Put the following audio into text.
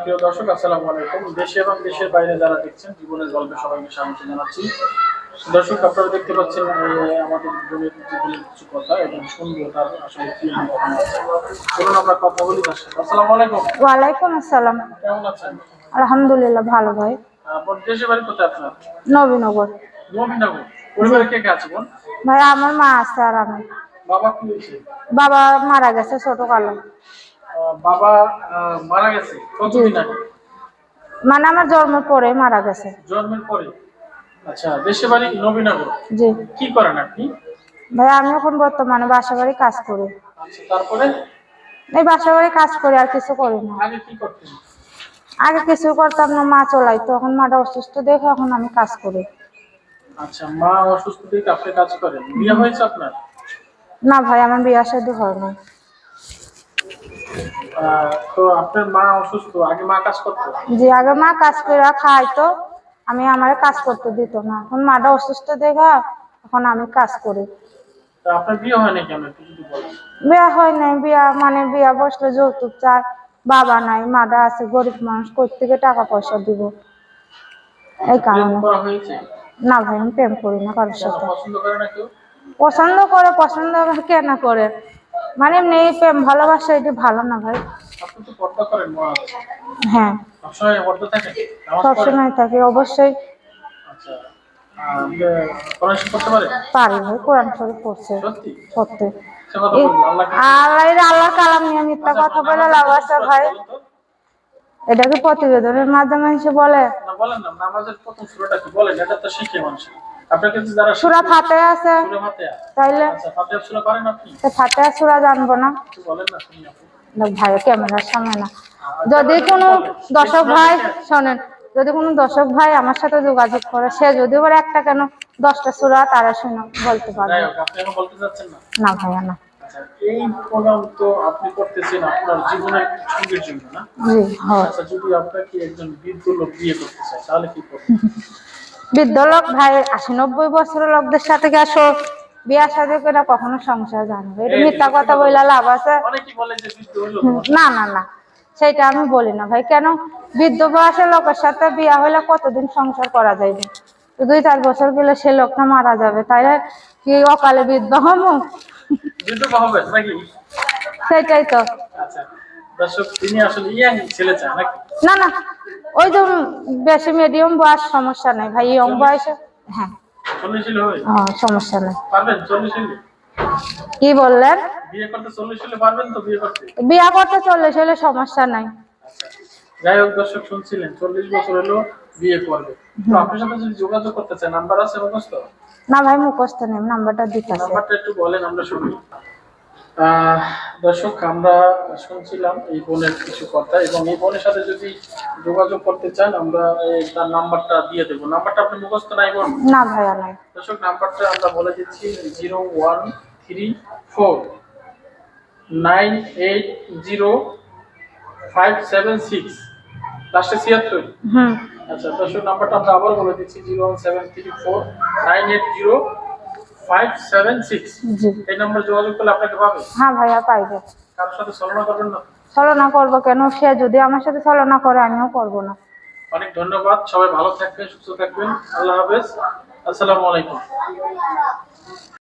প্রিয় দর্শক আসসালামু আলাইকুম। দেশে এবং দেশের বাইরে যারা দেখছেন জীবনের গল্পে সবাইকে স্বাগত জানাচ্ছি। দর্শক আপনারা দেখতে পাচ্ছেন আমাদের বোনের জীবনের কিছু কথা এবং শুনব তার আসলে কি চলুন আমরা কথা বলি তার সাথে। আসসালামু আলাইকুম। ওয়ালাইকুম আসসালাম। কেমন আছেন? আলহামদুলিল্লাহ ভালো ভাই। আপনার দেশে বাড়ি কোথায় আপনার? নবীনগর। নবীনগর। পরিবারে কে কে আছে বোন? ভাই আমার মা আছে আর আমি। বাবা কি হয়েছে? বাবা মারা গেছে ছোট কালো বাবা মারা গেছে। কতদিন আগে? মানে আমার জন্মের পরে মারা গেছে। জন্মের পরে। আচ্ছা দেশে বাড়ি নবীনগর। জি। কি করেন আপনি? ভাই আমি এখন বর্তমানে বাসা বাড়ি কাজ করি। আচ্ছা তারপরে? এই বাসা বাড়ি কাজ করি আর কিছু করি না। আগে কি করতেন? আগে কিছু করতাম না মা চলাই তো এখন মাটা অসুস্থ দেখে এখন আমি কাজ করি। আচ্ছা মা অসুস্থ থেকে আপনি কাজ করেন। বিয়ে হয়েছে আপনার? না ভাই আমার বিয়ে শাদী হয় না তো আপনার মা অসুস্থ আগে মা কাজ করতো? যে আগে মা কাজ করে খাইতো আমি আমার কাজ করতে দিত না। এখন মাটা অসুস্থ দেখা এখন আমি কাজ করি। তা আপনার বিয়ে হয় বিয়া হয় নাই বিয়া মানে বিয়া বসলে যৌতুক চায় বাবা নাই মাটা আছে গরিব মানুষ কই থেকে টাকা পয়সা দিব। এই কারণে। না ভাই আমি প্রেম করি না কারোর সাথে। পছন্দ করে পছন্দ করে পছন্দ কে না করে? মানে এমনি প্রেম ভালোবাসা এটা ভালো না ভাই। হ্যাঁ। সবসময় থাকি? অবশ্যই। আচ্ছা। পারি? ভাই কোরআন শরীফ পড়ছে। সত্যি? আল্লাহ কালাম নিয়ে মিথ্যা কথা বলে লাভ আছে ভাই। এটা কি প্রতিবেদনের মাধ্যমে এসে বলে। না বলেন না নামাজের প্রথম সূরাটা কি? বলেন এটা তো শিখে মানুষ আপনার কাছে যারা সুরা আছে। সূরা ফাতিহা তাইলে আচ্ছা ফাতিহা সূরা পারেন আপনি? তো ফাতে সুরা জানব না। বলেন না শুনি আপনি। দেখ ভাই ক্যামেরার সামনে না। যদি কোনো দর্শক ভাই শোনেন যদি কোনো দর্শক ভাই আমার সাথে যোগাযোগ করে সে যদি ওর একটা কেন দশটা সুরা তারা শুনে বলতে পারবে। না ভাইয়া না। আচ্ছা এই প্রোগ্রাম তো আপনি করতেছেন আপনার জীবনের সঙ্গীর জন্য না? জি হয়। আচ্ছা যদি আপনাকে একজন বৃদ্ধ লোক বিয়ে করতে চায় তাহলে কি করবেন? বৃদ্ধ লোক ভাই আশি নব্বই বছরের লোকদের সাথে গেছো বিয়া সাথে করে কখনো সংসার জানবে? এটা মিথ্যা কথা বইলা লাভ আছে। হইল না না না সেটা আমি বলি না ভাই। কেন? বৃদ্ধ বয়সের লোকের সাথে বিয়া হলে কতদিন সংসার করা যাইবে? তো দুই চার বছর গেলে সে লোকটা মারা যাবে তাই কি অকালে বৃদ্ধ হমু সেটাই তো। আচ্ছা দর্শক তিনি আসলে ইয়াং ছেলে চায় না না ওই যে বেশি মিডিয়াম বয়স সমস্যা নেই ভাই ইয়ং বয়সে। হ্যাঁ। হ্যাঁ, সমস্যা নেই। কি বললেন? বিয়ে করতে চল্লিশ হলে তো সমস্যা নাই। আচ্ছা। যাই হোক দর্শক শুনছিলেন চল্লিশ বছর হলো বিয়ে করবে। তো আপনার সাথে যদি যোগাযোগ করতে চান নাম্বার আছে মুখস্থ? না ভাই মুখস্থ নেই নাম্বারটা দিতে নাম্বারটা একটু বলেন আমরা শুনি। আহ, দর্শক আমরা শুনছিলাম এই বোনের কিছু কথা এবং এই বোনের সাথে যদি যোগাযোগ করতে চান আমরা তার নাম্বারটা দিয়ে দেবো। নাম্বারটা আপনি মুখস্থ নাই বোন না ভাইয়া নাই। দর্শক নাম্বারটা আমরা বলে দিচ্ছি zero one three four nine eight zero five seven six. লাস্টে ছিয়াত্তর। আচ্ছা দর্শক নাম্বারটা আমরা আবার বলে দিচ্ছি zero one seven three four nine eight zero five seven six জি এই নম্বরে যোগাযোগ করলে আপনাকে পাবে। হ্যাঁ ভাইয়া পাইবে কারোর সাথে ছলনা করবেন না। ছলনা করব কেন? সে যদি আমার সাথে ছলনা করে আমিও করব না। অনেক ধন্যবাদ। সবাই ভালো থাকবেন সুস্থ থাকবেন। আল্লাহ হাফেজ। আসসালামু আলাইকুম।